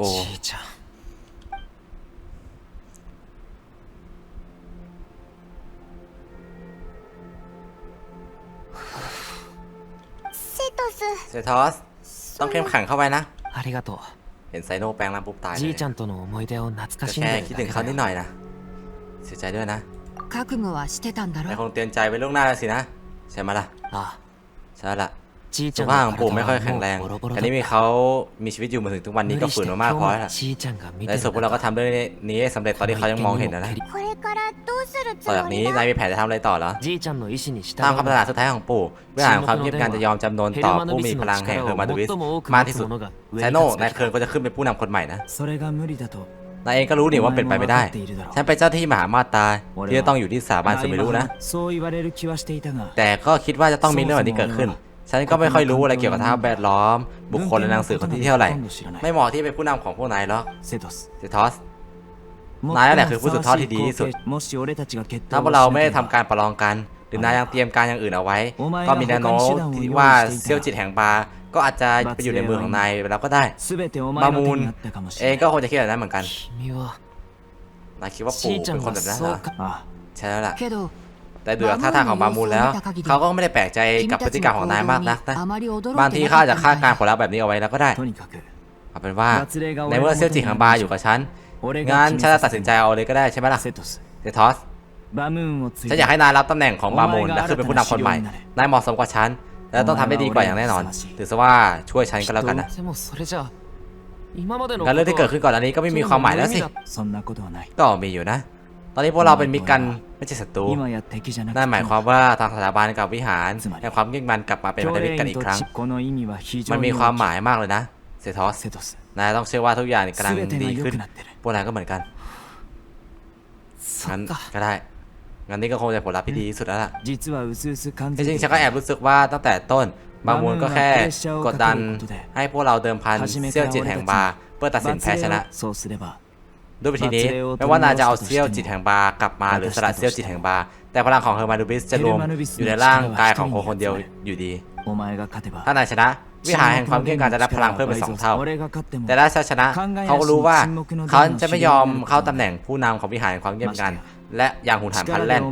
ปู่ じいちゃん セト เซทอส ต้องเข้มแข็งเข้าไว้นะ ありがと เห็นไซโนแปลงร่างปุ๊บตาย う เลย じいちゃんとの思い出を懐か ก็ しん แค่ でる คิด だ ถึ け งเขานิด だ ห よ น่อยนะ เสียใจด้วยนะ 覚悟はしてたんだ แต่ ろ คงเตือนใจไว้ล่วงหน้าแล้วสินะ ใช่ไหมล่ะ ああ ใช่แล้วล่ะ じいち สุภาพของปู่ไม่ค่อยแข็งแรงแต่นี้มีเขามีชีวิตอยู่มาถึงทุกวันนี้ก็ฝืนมามากพอแล้วและสุดพวกเราก็ทำเรื่องนี้สำเร็จตอนที่เขายังมองเห็นนะนต่อจากนี้นายมีแผนจะทำอะไรต่อเหรอตามคำประกสุดท้ายของปู่เพื่อหาความเทียบกันจะยอมจำนนต่อผู้มีพลังแห่งเฮอร์มาดูวิสมากที่สุดไซโน่นายเคิร์นก็จะขึ้นเป็นผู้นำคนใหม่นะนายเองก็รู้นี่ว่าเป็นไปไม่ได้ ฉันเป็นเจ้าที่มหามาตาที่จะต้องอยู่ที่สถาบันสึไม่รู้นะ แต่ก็คิดว่าจะต้องมีเรื่องแบบนี้เกิดขึ้น ฉันก็ไม่ค่อยรู้อะไรเกี่ยวกับท่าแวดล้อม บุคคลและหนังสือคนที่เที่ยวไรไม่เหมาะที่เป็นผู้นำของพวกนายหรอกเซทอสนายนั่นแหละคือผู้สืบทอดที่ดีที่สุด ถ้าพวกเราไม่ได้ทำการประลองกัน หรือนายยังเตรียมการอย่างอื่นเอาไว้ ก็มีแนโน้ที่ว่าเซี่ยวจิตแห่งบาก็อาจจะไปอยู่ในมือของนายแล้วก็ได้บามูลเองก็คงจะคิดแบบนั้นเหมือนกันนายคิดว่าปู่เป็นคนแบบนั้นเหรอใช่แล้วล่ะ แต่ดูจาท่าทางของมามูลแล้ว เขาก็ไม่ได้แปลกใจกับพฤติกรรมของนายมากนักนะบางทีข้าจะคาดการณ์ผลลัพธ์แบบนี้เอาไว้แล้วก็ได้เอาเป็นว่าในเมื่อเซี่ยวจิของบาอยู่กับฉันงานฉันจะตัดสินใจเอาเลยก็ได้ใช่ไหมล่ะเดทอสฉันอยากให้นายรับตำแหน่งของบามูลและคือเป็นผู้นำคนใหม่นายเหมาะสมกว่าฉันและต้องทำได้ดีกว่าอย่างแน่นอนถือซะว่าช่วยฉันก็แล้วกันนะการเรื่องที่เกิดขึ้นก่อนอันนี้ก็ไม่มีความหมายแล้วสิก็มีอยู่นะ ตอนนี้พวกเราเป็นมิตรกันไม่ใช่ศัตรูนั่นหมายความว่าทางสถาบันกับวิหารให้ความเงี่งมันกลับมาเป็นมิตรกันอีกครั้ง มันมีความหมายมากเลยนะเซทอสนายต้องเชื่อว่าทุกอย่างกำลังดีขึ้นพวกนายก็เหมือนกันงั้นก็ได้งั้นนี่ก็คงจะผลลัพธ์ที่ดีที่สุดแล้วล่ะจริงฉันก็แอบรู้สึกว่าตั้งแต่ต้นบางมูลก็แค่กดดันให้พวกเราเดิมพันเซี่ยวจิตแห่งบาเพื่อตัดสินแพ้ชนะ ด้วยวิธีนี้ไม่ว่านางจะเอาเซี่ยวจิตแห่งบา กลับมาหรือสละเซี่ยวจิตแห่งบา แต่พลังของเฮอร์มานูบิสจะรวมอยู่ในร่างกายของโคคนเดียวอยู่ดี ถ้านายชนะ วิหารแห่งความเก่ยงกาจจะรับพลังเพิ่มไปสองเท่า แต่ถ้าชนะ เขารู้ว่าเขาจะไม่ยอมเข้าตำแหน่งผู้นำของวิหารแห่งความเงียบกันและอย่างหุ่นหันพันแล่น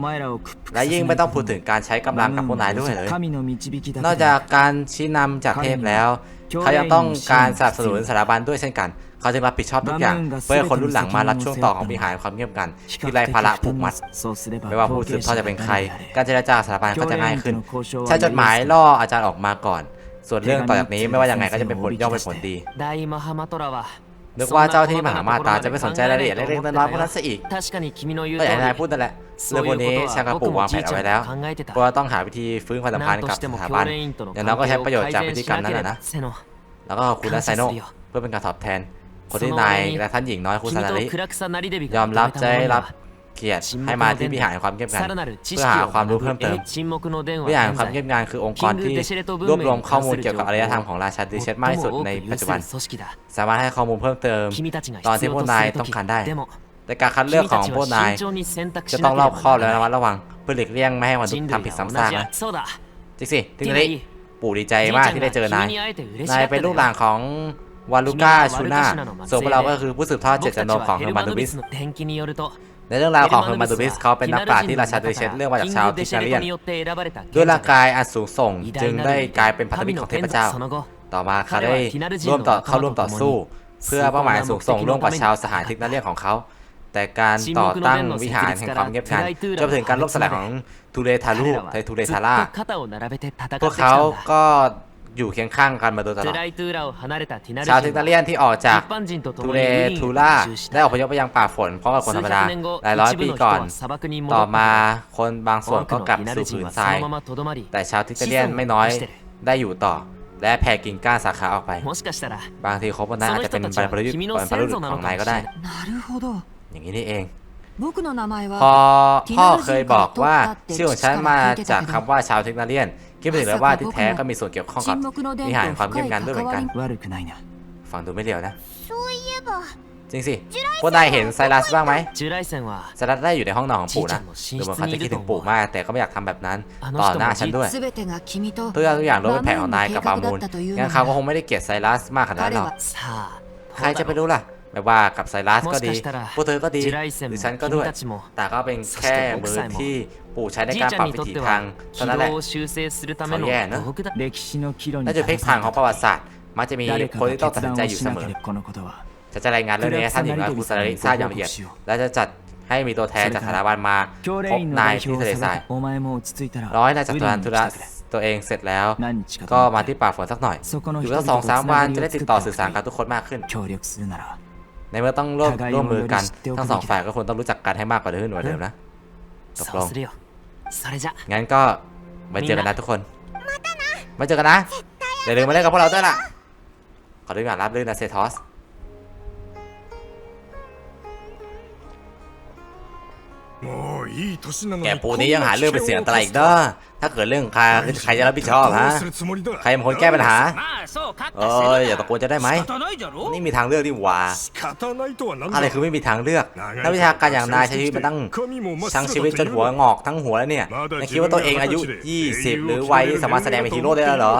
และยิ่งไม่ต้องพูดถึงการใช้กำลังกับพวกนายด้วยเลย นอกจากการชี้นำจากเทพแล้ว เขายังต้องการสนับสนุนสถาบันด้วยเช่นกัน เขาจะรับผิดชอบทุกอย่าง เพื่อคนรุ่นหลังมารับช่วงต่อของวิหายความเงียบกันที่ไร้ภาระผูกมัด ไม่ว่าผู้สืบทอดจะเป็นใคร การเจรจาสถาบันก็จะง่ายขึ้น ใช้จดหมายล่ออาจารย์ออกมาก่อน ส่วนเรื่องต่อจากนี้ไม่ว่ายังไงก็จะเป็นผลย่อมเป็นผลดีนึกว่าเจ้าที่มหามาตาจะไม่สนใจรายละเอียดเล็กๆน้อยๆพวกนั้นซะอีกก็อย่างนายพูดนั่นแหละเรื่องพวกนี้ฉันกับปู่วางแผนเอาไว้แล้วก็ต้องหาวิธีฟื้นความสัมพันธ์กับสถาบันอย่างน้อยก็ใช้ประโยชน์จากพฤติกรรมนั่นแหละนะ แล้วก็คุณและไซโนเพื่อเป็นการตอบแทน คนที่นายและท่านหญิงน้อยคุณซานาริยอมรับจะได้รับเกียรติให้มาที่พิหารความเก็บงานเพื่อหาความรู้เพิ่มเติมพิหารความเก็บงานคือองค์กรที่รวบรวมข้อมูลเกี่ยวกับอารยธรรมของราชาดิเชตมากที่สุดในปัจจุบัน สามารถให้ข้อมูลเพิ่มเติม ตอนที่พวกนายต้องการได้แต่การคัดเลือกของพวกนายจะต้องรอบคอบและระมัดระวังเพื่อหลีกเลี่ยงไม่ให้มันทำผิดซ้ำซากนะจิกซี่สิถึงได้ปู่ดีใจมากที่ได้เจอนายนายเป็นลูกหลานของ วาลูก้าชูน่าส่วนพวกเราก็คือผู้สืบทอดเจตจำนงของเฮอร์มานดูบิสในเรื่องราวของเฮอร์มานดูบิสเขาเป็นนักปราชญ์ที่ราชาเดเชตเรื่อกมาจากชาวทิชาเรียนด้วยร่างกายอันสูงส่ง จึงได้กลายเป็นพันธมิตรของเทพเจ้า ต่อมาเขาได้ร่วมต่อเข้าร่วมต่อสู้ เพื่อเป้าหมายสูงส่งร่วมกับชาวสหายทิกนัเรียนของเขาแต่การต่อตั้งวิหารแห่งความเงียบงันจนถึงการล่มสลายของทูเรทารุไททูเรทาร่าพวกเขาก็ อยู่เคียงข้างกันมาโดยตลอดชาวเทคนาเลียนที่ออกจากตูเรทูล่าได้อพยพไปยังป่าฝนเพราะมกับคนธรรมดาหลายร้อยปีก่อน ต่อมาคนบางส่วนก็กลับสู่ผืนทราย แต่ชาวเทคนาเลียนไม่น้อยได้อยู่ต่อ และแผ่กิ่งก้านสาขาออกไป บางทีโคบนนั้นอาจจะเป็นบรรพบุรุษบรรพบุรุษของนายก็ได้ อย่างนี้นี่เองพอพ่อเคยบอกว่าชื่อของฉันมาจากคำว่าชาวเทคนาเลียน คิดไปถึงแล้วว่าที่แท้ก็มีส่วนเกี่ยวข้องกับนิหารความเงียบงันด้วยเหมือนกันฟังดูไม่เลียวนะ จริงสิ พวกนายเห็นไซรัสบ้างไหมไซรัสได้อยู่ในห้องนอนของปู่นะดูเหมือนเขาจะคิดถึงปู่มาก แต่ก็ไม่อยากทำแบบนั้น ต่อหน้าฉันด้วยตัวอย่างตัวอย่างรวเป็นแผนของนายกับปามูลงั้นเขาก็คงไม่ได้เกลียดไซรัสมากขนาดนั้นหรอก ใครจะไปรู้ล่ะ ไม่ว่ากับไซรัสก็ดีพวกเธอก็ดีหรือฉันก็ด้วย แต่ก็เป็นแค่มือที่ปู่ใช้ในการปรับวิถีทางเท่านั้นแหละเขาแย่เนอะน่าจะเพกผ่านของประวัติศาสตร์มักจะมีคนที่ต้องตัดสินใจอยู่เสมอจะจะรายงานเรื่องนี้ให้ท่านหญิงอาคุสาริทราบอย่างละเอียด และจะจัดให้มีตัวแทนจากสถาบันมาพบนายที่ทะเลทรายร้อยนายจากตัวธุระตัวเองเสร็จแล้ว ก็มาที่ป่าฝนสักหน่อยอยู่สักสองสามวันจะได้ติดต่อสื่อสารกับทุกคนมากขึ้น ในเมื่อต้องร่วมร่วมมือกัน ทั้งสองฝ่ายก็ควรต้องรู้จักกันให้มากกว่าเดิมกว่าเดิมนะตกลงงั้นก็มาเจอกันนะทุกคนมาเจอกันนะอย่าลืมมาเล่นกับพวกเราด้วยล่ะขอด้วยการรับเรื่องนะเซทอส แกปูนี้ยังหาเรื่องไปเสียอันตรายอีกเด้อถ้าเกิดเรื่องใครใครจะรับผิดชอบฮะ ใครเป็นคนแก้ปัญหา เอออย่าตะโกนจะได้ไหม นี่มีทางเลือกดีกว่าอะไรคือไม่มีทางเลือก นักวิชาการอย่างนายใช้ชีวิตมาตั้งทั้งชีวิตจนหัวงอกทั้งหัวแล้วเนี่ยนายคิดว่าตัวเองอายุ 20 หรือวัยสามารถแสดงเป็นฮีโร่ได้แล้วเหรอ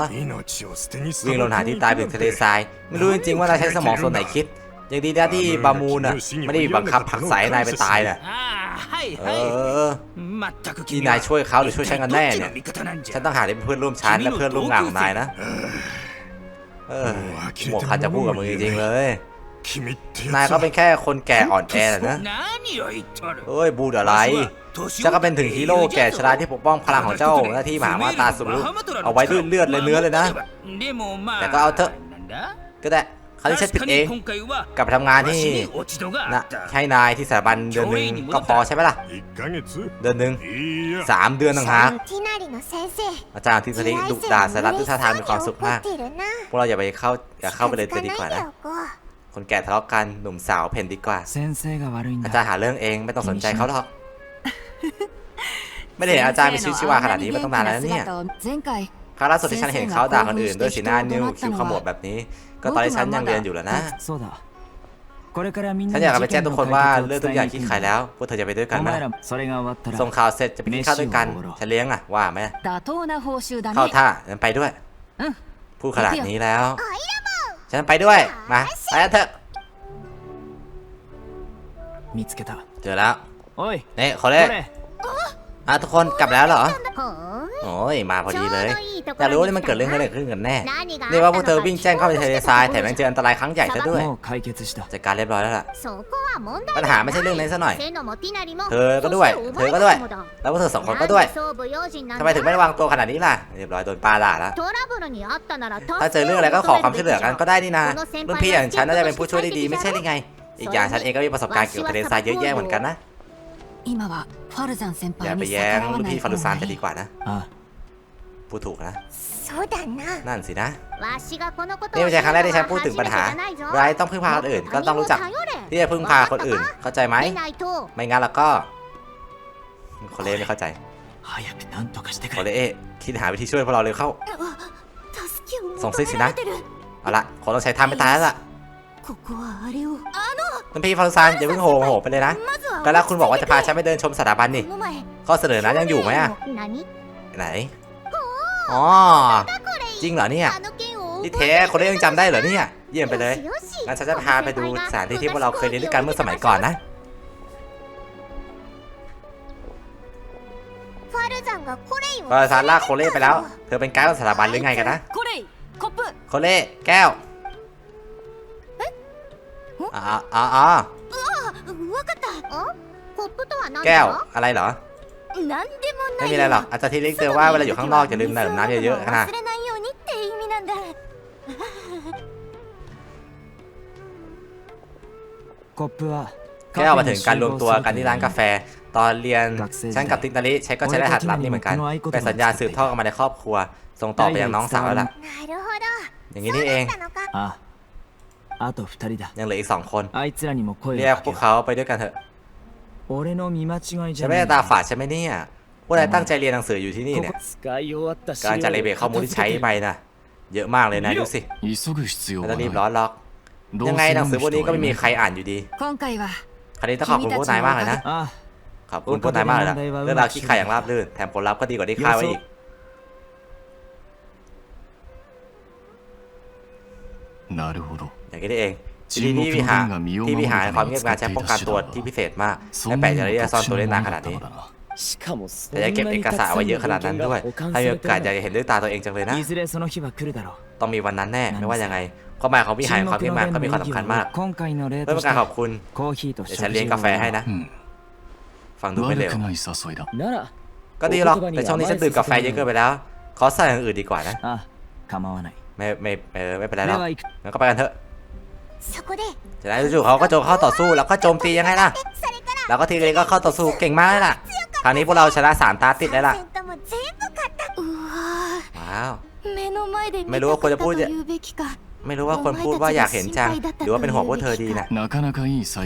วิ่งลนหาที่ตายถึงทะเลทราย ไม่รู้จริงๆว่านายใช้สมองส่วนไหนคิด อย่างดีนะที่บามูนอะไม่ได้บังคับผักสายนายไปตายน่ะเออนี่นายช่วยเขาหรือช่วยฉันกันแน่เนี่ยฉันต้องหาเป็นเพื่อนร่วมชั้นและเพื่อนร่วมงานของนายนะเออหมวกขาดจะพูดกับมึงจริงเลยนายก็เป็นแค่คนแก่อ่อนแอนะเอ้ยบูดอะไรเจ้ก็เป็นถึงฮีโร่แก่ชราที่ปกป้องพลังของเจ้าหน้าที่หมามาตาสุรุเอาไว้ด้วยเลือดเลยเนื้อเลยนะ แต่ก็เอาเถอะก็ได้ เขาที่ฉันผิดเอง กลับไปทำงานที่นะใช่นายที่สถาบันเดือนหนึ่งก็พอใช่ไหมล่ะ เดือนหนึ่งสามเดือนต่างหากอาจารย์ทิสติดุด่าสารับทุกท่าทางมีความสุขมาก พวกเราอย่าไปเข้าอย่าเข้าไปเลยจะดีกว่านะ คนแก่ทะเลาะกันหนุ่มสาวเพ่นดีกว่า อาจารย์หาเรื่องเองไม่ต้องสนใจเขาหรอก ไม่เห็นอาจารย์มีชีวิตชีวาขนาดนี้มาต้งนานแล้วเนี่ยครั้งล่าสุดที่ฉันเห็นเขาด่าคนอื่นด้วยสีหน้านิ้วคิ้วขมวดแบบนี้ ก็ตอนที่ฉันยังเรียนอยู่แหละนะฉันอยากไปแจ้งทุกคนว่าเรื่องทุกอย่างที่ขายแล้วพวกเธอจะไปด้วยกันไหมส่งข่าวเสร็จจะไปกินข้าวด้วยกันฉันเลี้ยงอะว่าไหมเข้าท่าฉันไปด้วยพูดขนาดนี้แล้ว ฉันไปด้วยมาไปเถอะเจอแล้วเน่ขอเล่ อะทุกคนกลับแล้วเหรอ โอ้ยมาพอดีเลย อยากรู้ว่ามันเกิดเรื่องอะไรขึ้นกันแน่เรียกว่าพวกเธอวิ่งแจ้งเข้าไปใทะเลทรายแถมยังเจออันตรายครั้งใหญ่ซะด้วยจัดการเรียบร้อยแล้วล่ะ ปัญหาไม่ใช่เรื่องนั้นซะหน่อย เธอก็ด้วย เธอก็ด้วย แล้วพวกเธอสองคนก็ด้วยทำไมถึงไม่ระวังตัวขนาดนี้ล่ะ เรียบร้อยโดนปลาด่าแล้ว ถ้าเจอเรื่องอะไรก็ขอความช่วยเหลือกันก็ได้นี่นะพื่อนพี่อย่างฉันน่าจะเป็นผู้ช่วยได้ดีไม่ใช่หรือไง อีกอย่างฉันเองก็มีประสบการณ์เกี่ยวกับทะเลทรายเยอะแยะเหมือนกันนะ 今はファルザン先 อย่า 輩 ไป に แย้ง 逆らわ รุ่น ない พี่ฟารุซานจะดีกว่านะ あ พูดถูกนะ そうだな นั่นสินะ わしがこのこと นี่ไม่ใช่ครั้งแรกที่ฉันพูดถึงปัญหา รายต้องพึ่งพาคนอื่นก็ต้องรู้จัก ที่จะพึ่งพาคนอื่น เข้าใจไหม でないと ไม่งั้นแล้วก็โคเล่ไม่เข้าใจ 早く何とかしてく โค れ เล่เอ๊ะคิดหาวิธีช่วยพวกเราเร็วเข้า 助けをส่งซิกสิ 求め นะ られてる เอาละคงต้องใช้ท่าไม่ตายแล้วล่ะ ここはあれを คุณพี่ฟังซานอย่าเพิ่งโหโหไปเลยนะตอนแรกคุณบอกว่าจะพาฉันไปเดินชมสถาบันนี่ข้อเสนอนั้นยังอยู่ไหมอะไหนอ๋อจริงเหรอเนี่ยนี่เทคนได้ยังจำได้เหรอเนี่ย เยี่ยมไปเลยงั้นฉันจะพาไปดูสถานที่ที่พวกเราเคยเรียนด้วยกันเมื่อสมัยก่อนนะฟาร์ซานลากโคเล่ไปแล้ว เธอเป็นไกด์ของสถาบันหรือไงกันนะ โคเล่ แก้ว อ่าอ่าอ่าแก้วอะไรเหรอ ไม่มีอะไรหรอกอาจารย์ที่เล็กเจอว่าเวลาอยู่ข้างนอกจะลืมดื่มน้ำเยอะๆนะแก้วมาถึงการรวมตัวกันที่ร้านกาแฟ ตอนเรียนฉันกับติ๊กตาริใช้ก็ใช้รหัสลับนี่เหมือนกัน เป็นสัญญาสืบทอดกันมาในครอบครัว ส่งต่อไปยังน้องสาวแล้วล่ะอย่างนี้นี่เอง あああと二人だ ยังเหลืออีกสองคน あいつらにも声 เรีย を ก か พ け วก ろ เขาไปด้วยกันเถอะ 俺の見間違いじ ฉั ゃ นไม่ ね ได้ え ตาฝาดใช่ไหมเนี่ยพวกนายตั้งใจเรียนหนังสืออยู่ที่นี่เนี่ย 使い終わった資 การ 料 จัดระเบียบข้อมูลที่ใช้ไปนะเยอะมากเลยนะดูสิ 急ぐ必要 ไม่ は ต้องรีบ な ร้อนหรอก い ยังไงหนังสือพวกนี้ก็ไม่มีใครอ่านอยู่ดี 今回は คราวนี้ต้องขอบคุณพวกนายมากเลยนะ あ ขอบคุณพวกนายมากเลยนะเรื่องราวขี้ขายอย่างราบรื่นแถมผลลัพธ์ก็ดีกว่าที่คาดไว้อีก なるほど อย่างนี้เองทีนี้ที่พิหารที่พิหารความเงียบงานใช้ป้องกันตัวที่พิเศษมากและแปลกใจที่จะซ่อนตัวได้นานขนาดนี้แต่จะเก็บเอกสารไว้เยอะขนาดนั้นด้วย ถ้ามีโอกาสอยากจะเห็นด้วยตาตัวเองจังเลยนะ ต้องมีวันนั้นแน่ ไม่ว่ายังไงความหมายของพิหายความที่มาก็มีความสำคัญมากเพื่อเป็นการขอบคุณเดี๋ยวฉันเลี้ยงกาแฟให้นะ ฟังดูไม่เลวก็ดีหรอก แต่ช่วงนี้ฉันดื่มกาแฟเยอะเกินไปแล้ว ขอใส่อย่างอื่นดีกว่านะ ไม่ไม่ไม่เป็นไรหรอกงั้นก็ไปกันเถอะ จากนั้นจู่ๆเขาก็โจมเข้าต่อสู้แล้วก็โจมตียังไงล่ะ แล้วก็ทีเรนก็เข้าต่อสู้เก่งมากเลยล่ะ คราวนี้พวกเราชนะสามตาติดเลยล่ะ ว้าว ไม่รู้ว่าควรจะพูดไม่รู้ว่าควรพูดว่าอยากเห็นจัง หรือว่าเป็นห่วงพวกเธอดีนะ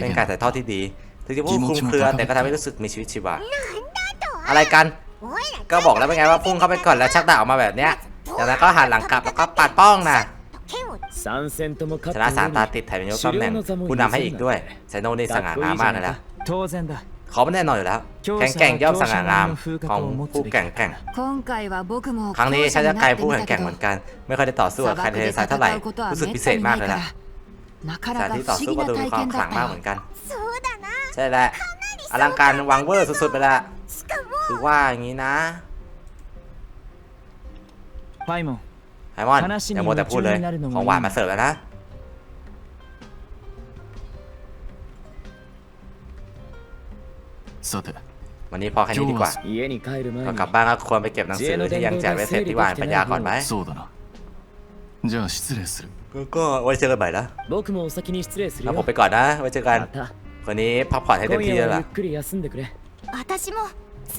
เป็นการถ่ท่อที่ดี ถึงจะพูดคุ้มเครือแต่ก็ทำให้รู้สึกมีชีวิตชีวา อะไรกัน ก็บอกแล้วเป็นไงว่าพุ่งเข้าไปก่อนแล้วชักดาบออกมาแบบเนี้ยจากนั้นก็หันหลังกลับแล้วก็ปัดป้องนะ ชนะสามตาติดแถมยังยกตำแหน่งผู้นำให้อีกด้วยไซโนนี่สง่างามมากเลยนะเขาไม่แน่นอนอยู่แล้ว แข่งแก่งย่อมสง่างามของผู้แข่งแข่งครั้งนี้ฉันจะกลายผู้แข่งแข่งเหมือนกัน ไม่ค่อยได้ต่อสู้กับใครในสายเท่าไหร่ รู้สึกพิเศษมากเลยล่ะสานที่ต่อสู้ก็ดูมีความขลังมากเหมือนกัน ใช่แหละ อลังการวังเวอร์สุดๆไปละคือว่าอย่างนี้นะไฟมอน ไฮมอนอย่าโมแต่พูดเลย ของหวานมาเสิร์ฟแล้วนะวันนี้พอแค่นี้ดีกว่าก็กลับบ้านแล้วควรไปเก็บหนังสือที่ยังแจกไม่เสร็จที่หวานปัญญาก่อนไหมก็ไว้เจอกันใหม่นะแล้วผมไปก่อนนะ ไว้เจอกัน วันนี้พักผ่อนให้เต็มที่แล้วล่ะ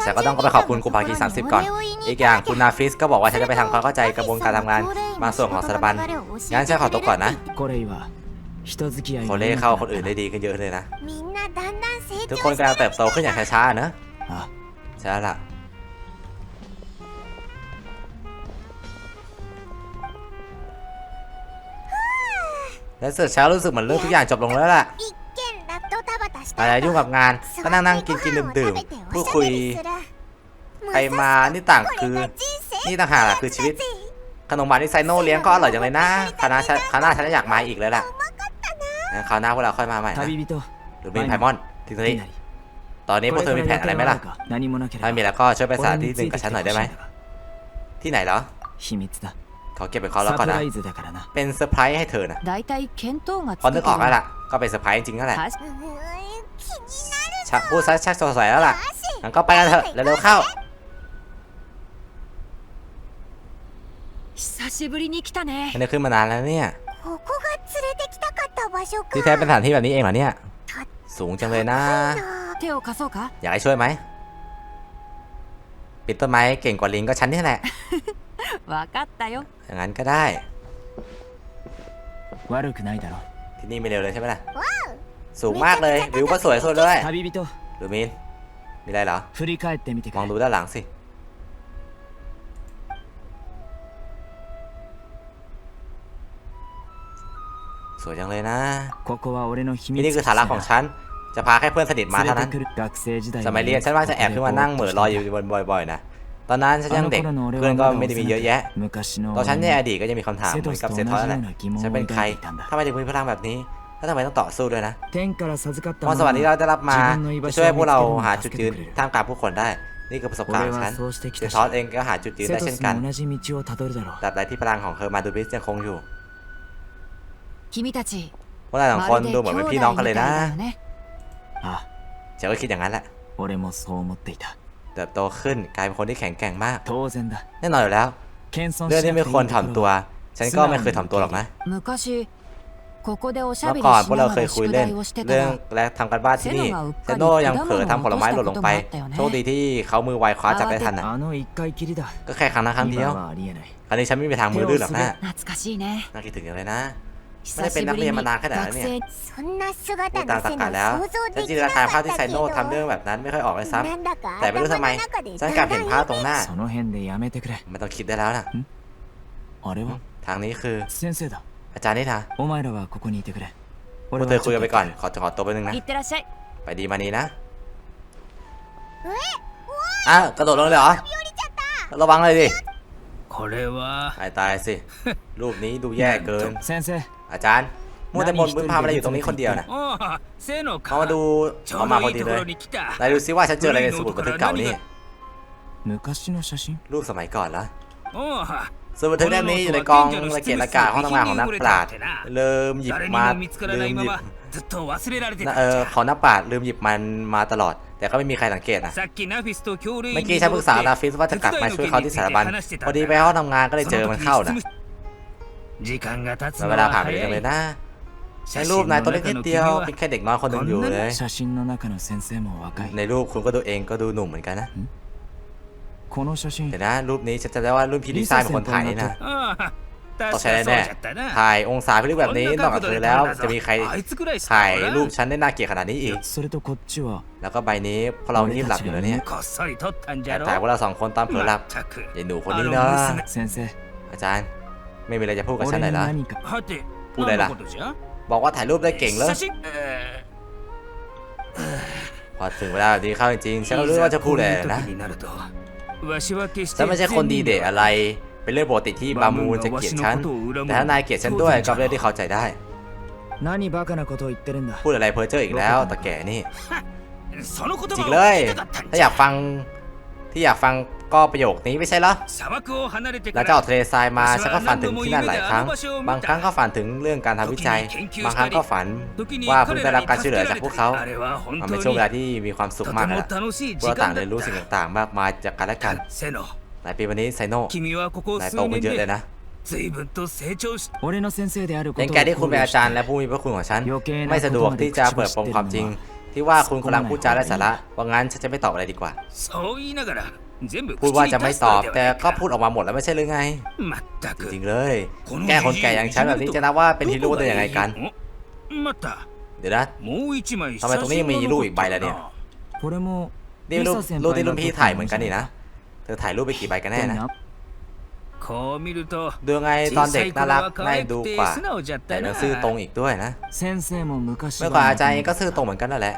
แต่ก็ต้องก็ไปขอบคุณครูภาคี30 ก่อน อีกอย่างคุณนาฟิสก็บอกว่าฉันจะไปทำความเข้าใจกระบวนการทำงานบางส่วนของสถาบัน งั้นฉันขอตัวก่อนนะโคเล่เข้าคนอื่นได้ดีกันเยอะเลยนะ ทุกคนกำลังเติบโตขึ้นอย่างช้าๆนะใช่ละและเสร็จเช้ารู้สึกเหมือนเรื่องทุกอย่างจบลงแล้วล่ะ อะไรยุ่งกับงานก็นั่งนั่งกินกินดื่มดื่มพูดคุยไปมานี่ต่างคือ นี่ต่างหากคือชีวิต ขนมหวานที่ไซโนเลี้ยงก็อร่อยอย่างเลยนะคานาคานาฉันอยากมาอีกเลยล่ะคราวหน้าพวกเราค่อยมาใหม่นะหรือเป็นไพมอนถึงตอนนี้ตอนนี้พวกเธอมีแผนอะไรไหมล่ะถ้ามีแล้วก็ช่วยไปสานที่หนึ่งกับฉันหน่อยได้ไหมที่ไหนเหรอเขาเก็บเป็นเขาแล้วก่อนนะเป็นเซอร์ไพรส์ให้เธอนะพอนึกออกแล้วล่ะก็เป็นเซอร์ไพรส์จริงๆนั่นแหละ พูดซะชักสดใสแล้วล่ะงั้นก็ไปกันเถอะเร็วๆเข้านี่ขึ้นมานานแล้วเนี่ยที่แท้เป็นสถานที่แบบนี้เองเหรอเนี่ย สูงจังเลยนะอยากให้ช่วยไหมปิดต้นไม้เก่งกว่าลิงก็ฉันนี่แหละอย่างนั้นก็ได้ที่นี่ไม่เร็วเลยใช่ไหมล่ะ สูงมากเลยวิวก็สวยสุดเลย 旅人 หรือมินมีอะไรเหรอ 振り返ってみてく มอง れ ดูด้านหลังสิ สวยจังเลยนะ ここは俺の秘 ที่ 密 นี่คือฐานะของฉัน จะพาแค่เพื่อนสนิทมา 連 เท่า れ นั้ て น くる学生時代 สมัยเรียนฉันว่าจะแอบขึ้นมานั่งเหม่อลอยอยู่บนบ่อยๆนะ ตอนนั้นฉันยังเด็ก เพื่อนก็ไม่ได้มีเยอะแยะ 昔の ตอนฉันในอดีตก็ยังมีคำถามเหมือนกับเซทอสนั่นแหละฉันเป็นใครทำไมถึงมีพลังแบบนี้ ถ้าทำไมต้องต่อสู้ด้วยนะพรสวรรค์ที่เราได้รับมาจะช่วยพวกเราหาจุดยืนท่ามกลางผู้คนได้ นี่คือประสบการณ์ฉันเดซทอสเองก็หาจุดยืนได้เช่นกันตัดใดที่พลังของเฮอร์มาดูบิสยังคงอยู่พวกเราสองคนดูเหมือนเป็นพี่น้องกันเลยนะเฉันก็คิดอย่างนั้นแหละเติบโตขึ้นกลายเป็นคนที่แข็งแกร่งมากแน่นอนอยู่แล้วเรื่องที่ไม่ควรถ่อมตัว ฉันก็ไม่เคยถ่อมตัวหรอกนะ เมื่อก่อนพวกเราเคยคุยเล่นเรื่องและทำกันบ้านที่นี่เซโนยังเผลอทำผลไม้หล่นลงไปโชคดีที่เขามือไวคว้าจับได้ทันนะก็แค่ครั้งนั้นครั้งเดียวครั้งนี้ฉันไม่มีทางมือรื้อหรอกนะน่าคิดถึงอะไรนะไม่ได้เป็นนักเรียนมานานขนาดนั้นเนี่ยดูตามสักการแล้วฉันจินตนาการภาพที่ไซโนทำเรื่องแบบนั้นไม่ค่อยออกเลยซ้ำแต่ไม่รู้ทำไมฉันกลับเห็นภาพตรงหน้าไม่ต้องคิดได้แล้วนะทางนี้คือ อาจารย์นี่นะ お前らはここにいてくれ พวกเธอคุยกันไปก่อน ขอขอตัวไปนึงนะ いってらっしゃい ไปดีมานี้นะอ้าวกระโดดลงเลยเหรอ ระวังเลยดิ これは ตายตายสิ รูปนี้ดูแย่เกิน 先生 อาจารย์ มัวแต่บ่นบึ้มพามอะไรอยู่ตรงนี้คนเดียวนะ おおせーの เขา か มาดู ち เขา ょう มา ど พอย い ดี と เล こ ย ろに来た นายดูซิว่าฉันเจออะไรในสมุดบันทึกเก่านี่ 昔の写真 รูปสมัยก่อนแล้ว おお ส่วนบันเทิงเล่มนี้อยู่ในกองละเกียดอากาศห้องทำงานของนักปราชญ์เริ่มหยิบมาลืมหยิบเออของนักปราชญ์ลืมหยิบมันมาตลอด แต่ก็ไม่มีใครสังเกตนะเมื่อกี้ฉันปรึกษานาฟิสว่าจะกลับมาช่วยเขาที่สถาบันพอดีไปห้องทำงานก็เลยเจอมันเข้านะเวลาผ่านไปเยอะเลยนะใช้รูปนายตัวเล็กนิดเดียวเป็นแค่เด็กน้อยคนหนึ่งอยู่เลยในรูปคุณก็ดูเองก็ดูหนุ่มเหมือนกันนะ この写真 เดี๋ยวนะ รูปนี้ฉันจำได้ว่ารุ่นพี่ลิซ่าเป็นคนถ่ายนี่นะ ああ ต้อง 確 ใช้ かそう แน่ じゃったな ๆถ่ายองศาพิลึกแบบนี้นอกจากเธอแล้วจะมีใคร あいつくらいしか ถ่าย おらん รูปฉันได้น่าเกลียดขนาดนี้อีก それとこっちは แล้วก็ใบนี้พวกเรานี่หลับอยู่แล้วเนี่ย こっそり撮ったんじ แอ ゃ บ ろ ถ่ายพวกเราสองคนตอนเผลอหลับ まったく ยายหนูคนนี้ あ เนาะ 娘先生 อาจารย์ ไม่มีอะไรจะพูดกับฉันหน่ 俺 อย に เหรอ 何かはてพูดอะไรล่ะ 何のことじゃ บอกว่าถ่ายรูปได้เก่งเลย 写真え พอถึงเวลาแบบนี้เข้าจริงๆฉันก็รู้ว่าจะพูดอะไรนะ いざこういう時になるとわしは決して ฉันไม่ใช่คนดีเด่อะไร เป็นเรื่องปกติที่บามูนจะเกลียดฉัน แต่ถ้านายเกลียดฉันด้วยก็เป็นเรื่องที่เข้าใจได้ พูดอะไรเพ้อเจ้ออีกแล้วตาแก่นี่ จริงเลย ถ้าอยากฟังที่อยากฟัง ก็ประโยคนี้ไม่ใช่เหรอหลังจากออกทะเลทรายมาฉันก็ฝันถึงที่นั่นหลายครั้ง บางครั้งก็ฝันถึงเรื่องการทำวิจัย บางครั้งก็ฝันว่าเพิ่งได้รับการช่วยเหลือจากพวกเขามันเป็ช่วงเวลาที่มีความสุขมากนะพวกเราต่างเรียนรู้สิ่งต่างๆ มากมายจากการและกันหลายปีวันนี้ไซโน่หลายโตขึ้นเยอะเลยนะในแกที่คุณเป็นอาจารย์และผู้มีพระคุณของฉัน ไม่สะดวกที่จะเปิดโปงความจริง ที่ว่าคุณกำลังพูดจาไร้สาระว่างั้นฉันจะไม่ตอบอะไรดีกว่า พูดว่าจะไม่ตอบ แต่ก็พูดออกมาหมดแล้วไม่ใช่หรือไง จริงเลย แก้คนแก่อย่างฉันแบบนี้จะนับว่าเป็นฮีโร่ได้ยังไงกัน เดี๋ยวนะทำไมตรงนี้มีรูปอีกใบแล้วเนี่ยนี่รูปรูปที่รุ่นพี่ถ่ายเหมือนกันนี่นะ เธอถ่ายรูปไปกี่ใบกันแน่นะ ดูไงตอนเด็กน่ารักน่าดูกว่าแต่เนื้อซื่อตรงอีกด้วยนะเมื่อก่อนอาจารย์เองก็ซื่อตรงเหมือนกันนั่นแหละ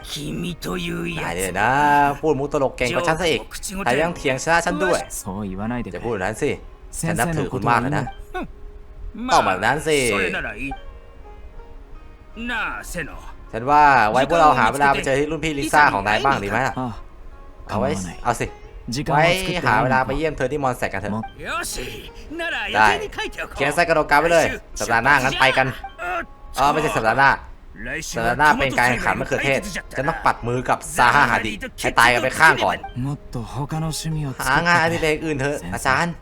นายเลยนะ พูดมุกตลกเก่งกว่าฉันซะอีกแต่ยังเถียงชนะฉันด้วยจะพูดนั้นสิฉันนับถือคุณมากนะต้องแบบนั้นสิฉันว่าไว้พวกเราหาเวลาไปเจอที่รุ่นพี่ลิซ่าของนายบ้างดีไหมเอาไว้เอาสิ ไว้หาเวลาไปเยี่ยมเธอที่มอนแสกกันเถอะได้เขียนใส่กระดดกาไปเลยสัปดาห์หน้างั้นไปกันอ๋อไม่ใช่สัปดาห์หน้าสัปดาห์หน้าเป็นการแข่งขันมะเขือเทศจะต้องปัดมือกับซาฮาดิให้ตายกันไปข้างก่อนหางานอดิเรกอื่นเถอะอาจารย์